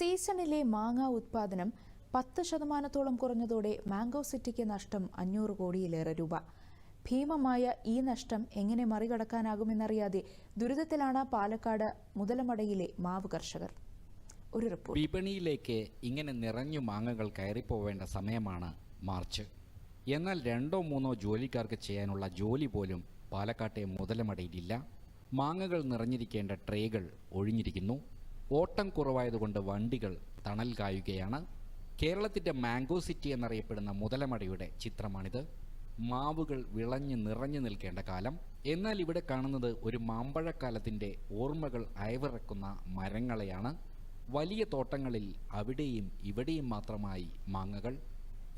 സീസണിലെ മാങ്ങ ഉത്പാദനം പത്ത് ശതമാനത്തോളം കുറഞ്ഞതോടെ മാംഗോ സിറ്റിക്ക് നഷ്ടം അഞ്ഞൂറ് കോടിയിലേറെ രൂപ. ഭീമമായ ഈ നഷ്ടം എങ്ങനെ മറികടക്കാനാകുമെന്നറിയാതെ ദുരിതത്തിലാണ് പാലക്കാട് മുതലമടയിലെ മാവ് കർഷകർ. ഒരു റിപ്പോർട്ട്. വിപണിയിലേക്ക് ഇങ്ങനെ നിറഞ്ഞു മാങ്ങകൾ കയറിപ്പോവേണ്ട സമയമാണ് മാർച്ച്. എന്നാൽ രണ്ടോ മൂന്നോ ജോലിക്കാർക്ക് ചെയ്യാനുള്ള ജോലി പോലും പാലക്കാട്ടെ മുതലമടയിലില്ല. മാങ്ങകൾ നിറഞ്ഞിരിക്കേണ്ട ട്രേകൾ ഒഴിഞ്ഞിരിക്കുന്നു. ഓട്ടം കുറവായതുകൊണ്ട് വണ്ടികൾ തണൽ കായുകയാണ്. കേരളത്തിന്റെ മാംഗോ സിറ്റി എന്നറിയപ്പെടുന്ന മുതലമടയുടെ ചിത്രമാണിത്. മാവുകൾ വിളഞ്ഞ് നിറഞ്ഞു നിൽക്കേണ്ട കാലം. എന്നാൽ ഇവിടെ കാണുന്നത് ഒരു മാമ്പഴക്കാലത്തിന്റെ ഓർമ്മകൾ അയവിറക്കുന്ന മരങ്ങളെയാണ്. വലിയ തോട്ടങ്ങളിൽ അവിടെയും ഇവിടെയും മാത്രമായി മാങ്ങകൾ.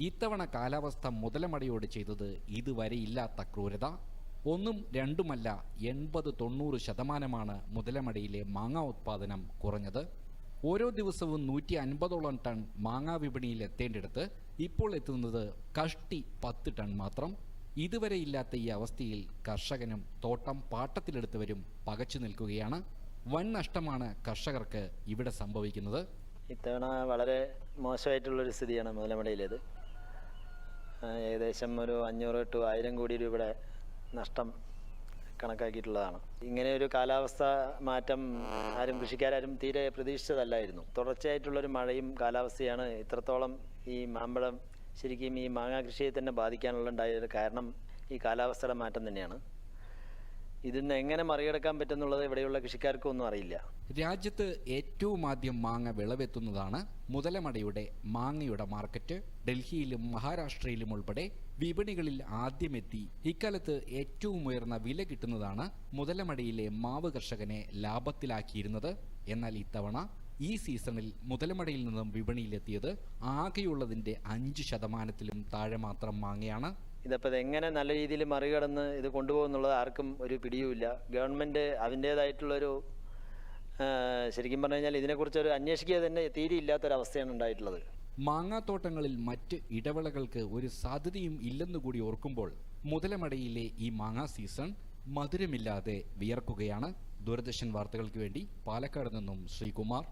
ഇത്തവണ കാലാവസ്ഥ മുതലമടയോട് ചെയ്തത് ഇതുവരെ ഇല്ലാത്ത ക്രൂരത. ഒന്നും രണ്ടുമല്ല എൺപത് തൊണ്ണൂറ് ശതമാനമാണ് മുതലമടയിലെ മാങ്ങ ഉത്പാദനം കുറഞ്ഞത്. ഓരോ ദിവസവും നൂറ്റി അൻപതോളം ടൺ മാങ്ങ വിപണിയിൽ എത്തേണ്ടിടത്ത് ഇപ്പോൾ എത്തുന്നത് കഷ്ടി പത്ത് ടൺ മാത്രം. ഇതുവരെ ഇല്ലാത്ത ഈ അവസ്ഥയിൽ കർഷകനും തോട്ടം പാട്ടത്തിലെടുത്തവരും പകച്ചു നിൽക്കുകയാണ്. വൻ നഷ്ടമാണ് കർഷകർക്ക് ഇവിടെ സംഭവിക്കുന്നത്. ഇത്തവണ വളരെ മോശമായിട്ടുള്ളൊരു സ്ഥിതിയാണ് മുതലമടയിലേത്. ഏകദേശം ഒരു അഞ്ഞൂറ് ടു ആയിരം കോടി രൂപയുടെ നഷ്ടം കണക്കാക്കിയിട്ടുള്ളതാണ്. ഇങ്ങനെ ഒരു കാലാവസ്ഥ മാറ്റം ആരും കൃഷിക്കാരും തീരെ പ്രതീക്ഷിച്ചതല്ലായിരുന്നു. തുടർച്ചയായിട്ടുള്ളൊരു മഴയും കാലാവസ്ഥയാണ് ഇത്രത്തോളം ഈ മാമ്പഴം ശരിക്കും ഈ മാങ്ങാ കൃഷിയെ തന്നെ ബാധിക്കാനുള്ള ഉണ്ടായ കാരണം ഈ കാലാവസ്ഥയുടെ മാറ്റം തന്നെയാണ്. ഇതിന്ന് എങ്ങനെ മറികടക്കാൻ പറ്റുന്നുള്ളത് ഇവിടെയുള്ള കൃഷിക്കാർക്കും ഒന്നും അറിയില്ല. രാജ്യത്ത് ഏറ്റവും ആദ്യം മാങ്ങ വിളവെത്തുന്നതാണ് മുതലമടയുടെ മാങ്ങയുടെ മാർക്കറ്റ്. ഡൽഹിയിലും മഹാരാഷ്ട്രയിലും ഉൾപ്പെടെ വിപണികളിൽ ആദ്യമെത്തി ഇക്കാലത്ത് ഏറ്റവും ഉയർന്ന വില കിട്ടുന്നതാണ് മുതലമടയിലെ മാവ് കർഷകനെ ലാഭത്തിലാക്കിയിരുന്നത്. എന്നാൽ ഇത്തവണ ഈ സീസണിൽ മുതലമടയിൽ നിന്നും വിപണിയിലെത്തിയത് ആകെയുള്ളതിന്റെ അഞ്ച് ശതമാനത്തിലും താഴെ മാത്രം മാങ്ങയാണ്. ഇതപ്പോൾ എങ്ങനെ നല്ല രീതിയിൽ മറികടന്ന് ഇത് കൊണ്ടുപോകുന്നുള്ളത് ആർക്കും ഒരു പിടിയുമില്ല. ഗവൺമെന്റ് അതിന്റേതായിട്ടുള്ളൊരു ശരിക്കും പറഞ്ഞു കഴിഞ്ഞാൽ ഇതിനെക്കുറിച്ച് ഒരു അന്വേഷിക്കുക തന്നെ തീരെയില്ലാത്തൊരവസ്ഥയാണ് ഉണ്ടായിട്ടുള്ളത്. മാങ്ങാത്തോട്ടങ്ങളിൽ മറ്റ് ഇടവേളകൾക്ക് ഒരു സാധ്യതയും ഇല്ലെന്നുകൂടി ഓർക്കുമ്പോൾ മുതലമടയിലെ ഈ മാങ്ങാ സീസൺ മധുരമില്ലാതെ വിയർക്കുകയാണ്. ദൂരദർശൻ വാർത്തകൾക്ക് വേണ്ടി പാലക്കാട് നിന്നും ശ്രീകുമാർ.